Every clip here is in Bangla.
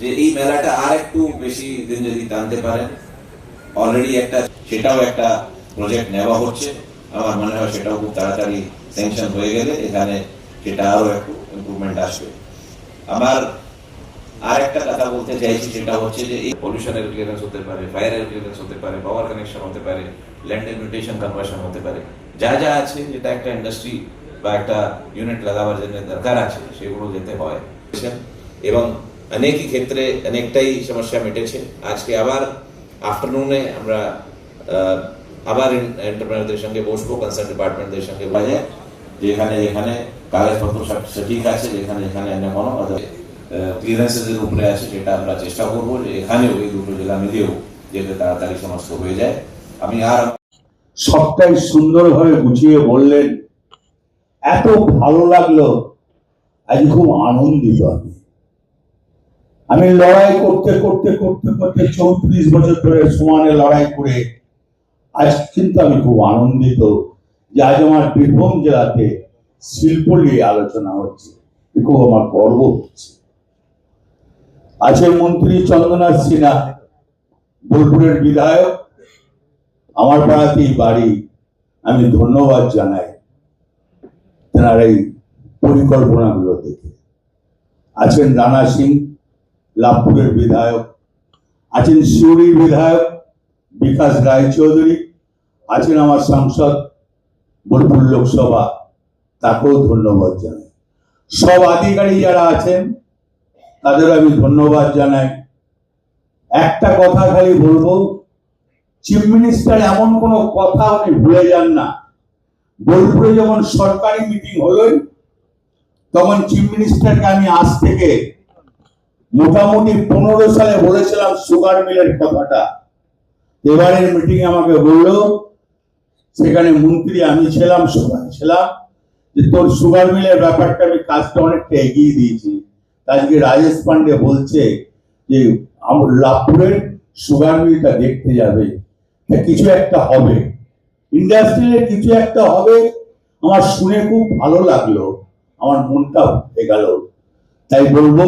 যে এই মেলাটা আর একটু বেশি দিন যদি টানতে পারেন। অলরেডি একটা, সেটাও একটা প্রজেক্ট নেওয়া হচ্ছে। আমার মনে হয় সেটাও খুব তাড়াতাড়ি স্যাংশন হয়ে গেলে এখানে সেটা আরও একটু ইমপ্রুভমেন্ট আসবে। আমার আর একটা কথা বলতে চাইছি, সেটা হচ্ছে যে এই পলিউশনের ক্লিয়ারেন্স হতে পারে ফায়ারের ক্লিয়ারেন্স হতে পারে পাওয়ার কানেকশন হতে পারে ল্যান্ড মিউটেশন কনভার্সন হতে পারে। যা যা আছে, যেটা একটা ইন্ডাস্ট্রি বা একটা ইউনিট লাগাবার জন্য দরকার আছে, সেগুলো যেতে হয়। এবং অনেকই ক্ষেত্রে অনেকটাই সমস্যা মিটেছে আজকে আবার আফটারনুনে আমরা আহ, আবার এন্টারপ্রেনারদের সঙ্গে বসবো কনসার্ন ডিপার্টমেন্টের সঙ্গে বাজে যেখানে যেখানে কাগজপত্র সঠিক আছে যেখানে যেখানে কোনো ক্লিয়ারেন্সের উপরে আছে সেটা আমরা চেষ্টা করব যে এখানেও এই দুটো জেলা মিলিয়েও যাতে তাড়াতাড়ি সমস্ত হয়ে যায়। আমি আর সবটাই সুন্দরভাবে গুছিয়ে বললেন এত ভালো লাগল আজ খুব আনন্দিত আমি। আমি লড়াই করতে করতে করতে করতে চৌত্রিশ বছর ধরে সমানে লড়াই করে আজ কিন্তু আমি খুব আনন্দিত যে আজ আমার বীরভূম জেলাতে শিল্প নিয়ে আলোচনা হচ্ছে। খুব আমার গর্ব হচ্ছে। আছেন মন্ত্রী চন্দ্রনাথ সিনহা, বোলপুরের বিধায়ক, আমার পাড়াতেই বাড়ি। আমি ধন্যবাদ জানাই তেনার এই পরিকল্পনাগুলো দেখে। আছেন রানা সিং লাভপুরের বিধায়ক, আছেন সিউড়ির বিধায়ক বিকাশ রায়চৌধুরী, আছেন আমার সাংসদ বোলপুর লোকসভা, তাকেও ধন্যবাদ জানাই। সব আধিকারিক যারা আছেন তাদের আমি ধন্যবাদ জানাই। একটা কথা খালি বলব চিফ মিনিস্টার এমন কোনো কথা উনি ভুলে যান না। বোলপুরে যখন সরকারি মিটিং হলোই, তখন চিফ মিনিস্টারকে আমি আজ থেকে মোটামুটি পনেরো সালে বলেছিলাম সুগার মিলের কথাটা। এবারের মিটিং আমাকে বলল, সেখানে মন্ত্রী আমি ছিলাম, সবাই ছিলাম, যে তোর সুগার মিলের ব্যাপারটা আমি কাজটা অনেকটা এগিয়ে দিয়েছি। আজকে রাজেশ পান্ডে বলছে যে, আমার লাভপুরের সুগার মিলটা দেখতে যাবে। কিছু একটা হবে। ইন্ডাস্ট্রিয়াল কিছু একটা হবে। আমার শুনে খুব ভালো লাগল। আমার মনটা উঠে গেল। তাই বলব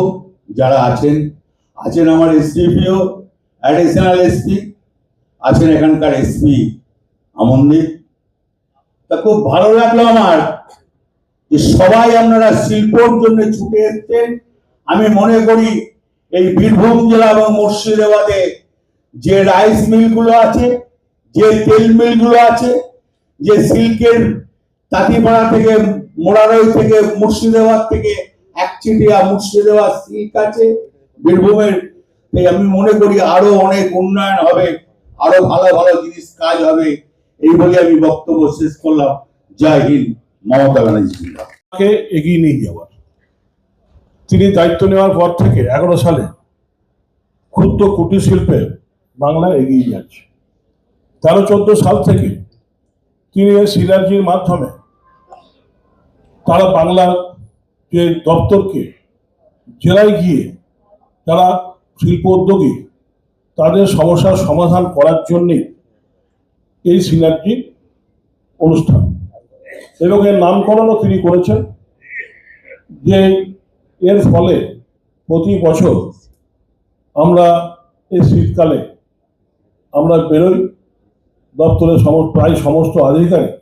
যারা আছেন আছেন আমার এসডিপিও অ্যাডিশনাল এসপি আছেন এখানকার এসপি আমনদীপ তা খুব ভালো লাগল আমার যে সবাই আপনারা শিল্পর জন্য ছুটে এসছেন। আমি মনে করি এই বীরভূম জেলা এবং মুর্শিদাবাদে যে রাইস মিলগুলো আছে, যে তেল মিলগুলো আছে, যে সিল্কের তাঁতিপাড়া থেকে, মোড়ারই থেকে, মুর্শিদাবাদ থেকে একচিটিয়া মুর্শিদাবাদ সিল্ক আছে, বীরভূমের। আমি মনে করি আরও অনেক উন্নয়ন হবে, আরও ভালো ভালো জিনিস কাজ হবে। এই বলে আমি বক্তব্য শেষ করলাম। জয় হিন্দ, মমতা ব্যানার্জি জিন্দাবাদ। কে এগিয়ে নিয়ে যাওয়ার। তিনি দায়িত্ব নেওয়ার পর থেকে এগারো সালে ক্ষুদ্র কুটির শিল্পে বাংলা এগিয়ে যাচ্ছে। তেরো, চোদ্দ সাল থেকে তিনি এই সিনার্জির মাধ্যমে তারা বাংলার যে দপ্তরকে জেলায় গিয়ে তারা শিল্প উদ্যোগী তাদের সমস্যার সমাধান করার জন্যে এই সিনার্জি অনুষ্ঠান। এবং এর নামকরণও তিনি করেছেন, যে এর ফলে প্রতি বছর আমরা এই শীতকালে আমরা বেরোই, দপ্তরের সমস্ত, প্রায় সমস্ত আধিকারিক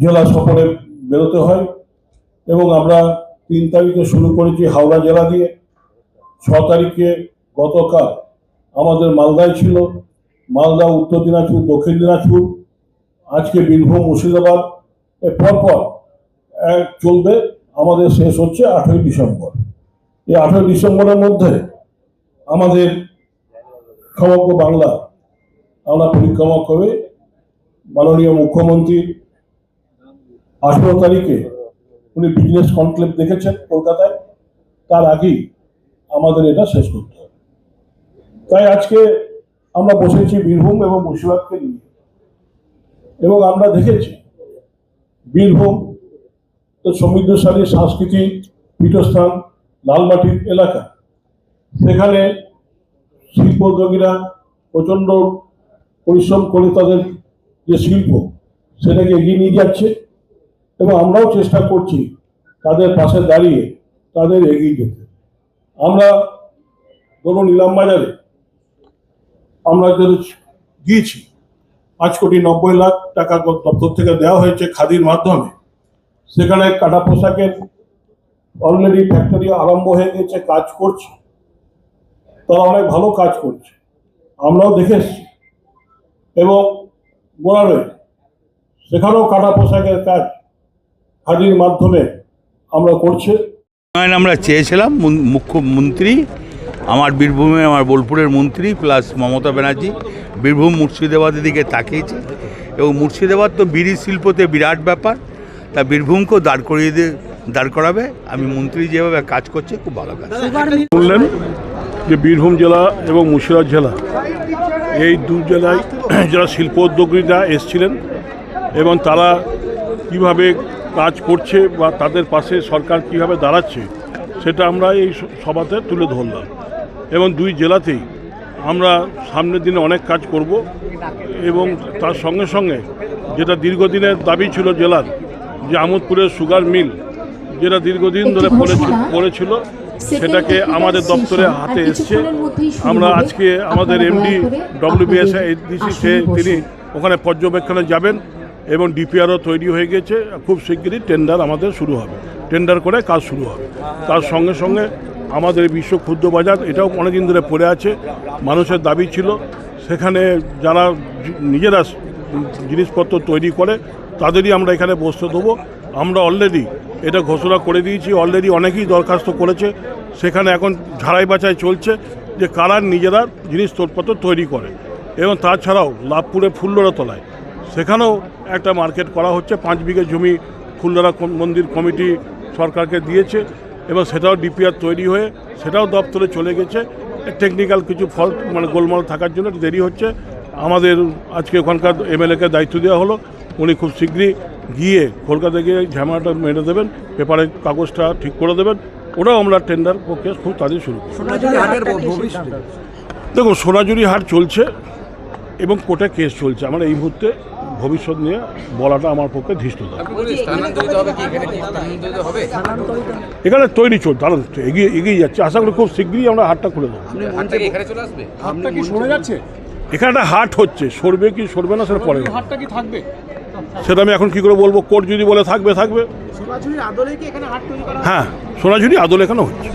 জেলা সফরে বেরোতে হয়। এবং আমরা তিন তারিখে শুরু করেছি হাওড়া জেলা দিয়ে। ছ তারিখে গতকাল আমাদের মালদায় ছিল। মালদা, উত্তর দিনাজপুর, দক্ষিণ দিনাজপুর, আজকে বীরভূম, মুর্শিদাবাদ। পরপর এক চলবে। আমাদের শেষ হচ্ছে আঠেরোই ডিসেম্বর। এই আঠেরোই ডিসেম্বরের মধ্যে আমাদের সমগ্র বাংলা আমরা পরিক্রমা করে মাননীয় মুখ্যমন্ত্রী আঠেরো তারিখে উনি বিজনেস কনক্লেভ দেখেছেন কলকাতায়। তার আগেই আমাদের এটা শেষ করতে হবে। তাই আজকে আমরা বসেছি বীরভূম এবং মুর্শিদাবাদকে নিয়ে। এবং আমরা দেখেছি বীরভূম, তো সমৃদ্ধশালী সাংস্কৃতিক পীঠস্থান লালমাটির এলাকা। সেখানে শিল্পোদ্যোগীরা প্রচণ্ড পরিশ্রম করে তাদের যে শিল্প, সেটাকে এগিয়ে নিয়ে যাচ্ছে। এবং আমরাও চেষ্টা করছি তাদের পাশে দাঁড়িয়ে তাদের এগিয়ে যেতে। আমরা ধরুন নিলাম বাজারে, আমরা যদি দিয়েছি পাঁচ কোটি নব্বই লাখ টাকা দপ্তর থেকে দেওয়া হয়েছে খাদির মাধ্যমে। সেখানে কাটা পোশাকের অলরেডি ফ্যাক্টরি আরম্ভ হয়ে গেছে, কাজ করছে। তারা অনেক ভালো কাজ করছে। আমরাও দেখে এসছি। এবং বোনারই সেখানেও কাটা পোশাকের কাজ খাদির মাধ্যমে আমরা করছে। আমরা চেয়েছিলাম মুখ্যমন্ত্রী আমার বীরভূমে আমার বোলপুরের মন্ত্রী প্লাস মমতা ব্যানার্জি বীরভূম মুর্শিদাবাদের দিকে তাকিয়েছে। এবং মুর্শিদাবাদ তো বিড়ি শিল্পতে বিরাট ব্যাপার তা বীরভূমকেও দাঁড় করিয়ে দিয়ে দাঁড় করাবে। আমি মন্ত্রী যেভাবে কাজ করছে খুব ভালো কাজ। শুনলেন যে বীরভূম জেলা এবং মুর্শিদাবাদ জেলা এই দু জেলায় যারা শিল্প উদ্যোগীরা এসছিলেন এবং তারা কীভাবে কাজ করছে বা তাদের পাশে সরকার কীভাবে দাঁড়াচ্ছে সেটা আমরা এই স- সভাতে তুলে ধরলাম। এবং দুই জেলাতেই আমরা সামনের দিনে অনেক কাজ করব এবং তার সঙ্গে সঙ্গে যেটা দীর্ঘদিনের দাবি ছিল জেলার যে আমোদপুরের সুগার মিল যেটা দীর্ঘদিন ধরে পড়ে পড়েছিল সেটাকে আমাদের দপ্তরে হাতে এসছে। আমরা আজকে আমাদের এমডি ডব্লিউবিএস এডিসি আসনে তিনি ওখানে পর্যবেক্ষণে যাবেন। এবং ডিপিআরও তৈরি হয়ে গেছে। খুব শিগগিরই টেন্ডার আমাদের শুরু হবে। টেন্ডার করে কাজ শুরু হবে। তার সঙ্গে সঙ্গে আমাদের বিশ্ব ক্ষুদ্র বাজার, এটাও অনেকদিন ধরে পড়ে আছে। মানুষের দাবি ছিল, সেখানে যারা নিজেরা জিনিসপত্র তৈরি করে, তাদেরই আমরা এখানে বসতে দেবো। আমরা অলরেডি এটা ঘোষণা করে দিয়েছি অলরেডি অনেকেই দরখাস্ত করেছে। সেখানে এখন ঝাড়াই বাছাই চলছে যে কারা নিজেরা জিনিসপত্র তৈরি করে। এবং তাছাড়াও লাভপুরে ফুল্লরা তলায় সেখানেও একটা মার্কেট করা হচ্ছে। পাঁচ বিঘে জমি ফুল্লরা কম- মন্দির কমিটি সরকারকে দিয়েছে এবং সেটাও ডিপিআর তৈরি হয়ে সেটাও দপ্তরে চলে গেছে। টেকনিক্যাল কিছু ফল্ট মানে গোলমাল থাকার জন্য দেরি হচ্ছে। আমাদের আজকে ওখানকার এমএলএকে দায়িত্ব দেওয়া হলো। উনি খুব শীঘ্রই গিয়ে কলকাতা গিয়ে ঝামেলাটা মেরে দেবেন পেপারে কাগজটা ঠিক করে দেবেন। ওটাও আমরা টেন্ডার প্রক্রিয়া খুব তাড়াতাড়ি শুরু দেখুন সোনাঝুরি হাট চলছে এবং কোর্টে কেস চলছে। আমার এই মুহূর্তে ভবিষ্যৎ নিয়ে বলাটা আমার পক্ষে ধৃষ্টতা স্থানান্তরিত হবে কি? এখানে কি স্থানান্তরিত হবে? এখানে তৈরি চলছে দাঁড়ান এগিয়ে এগিয়ে যাচ্ছে। আশা করি খুব শীঘ্রই আমরা হাটটা খুলে দেবো। এখানে চলে আসবে? এখানে একটা হাট হচ্ছে। সরবে কি সরবে না সেটা পরে হাটটা কি থাকবে? সেটা আমি এখন কি করে বলব? কোর্ট যদি বলে থাকবে থাকবে। সোনাঝুরির আদলে কি এখানে হাট তৈরি করা হ্যাঁ সোনাঝুরি আদল এখানে হচ্ছে।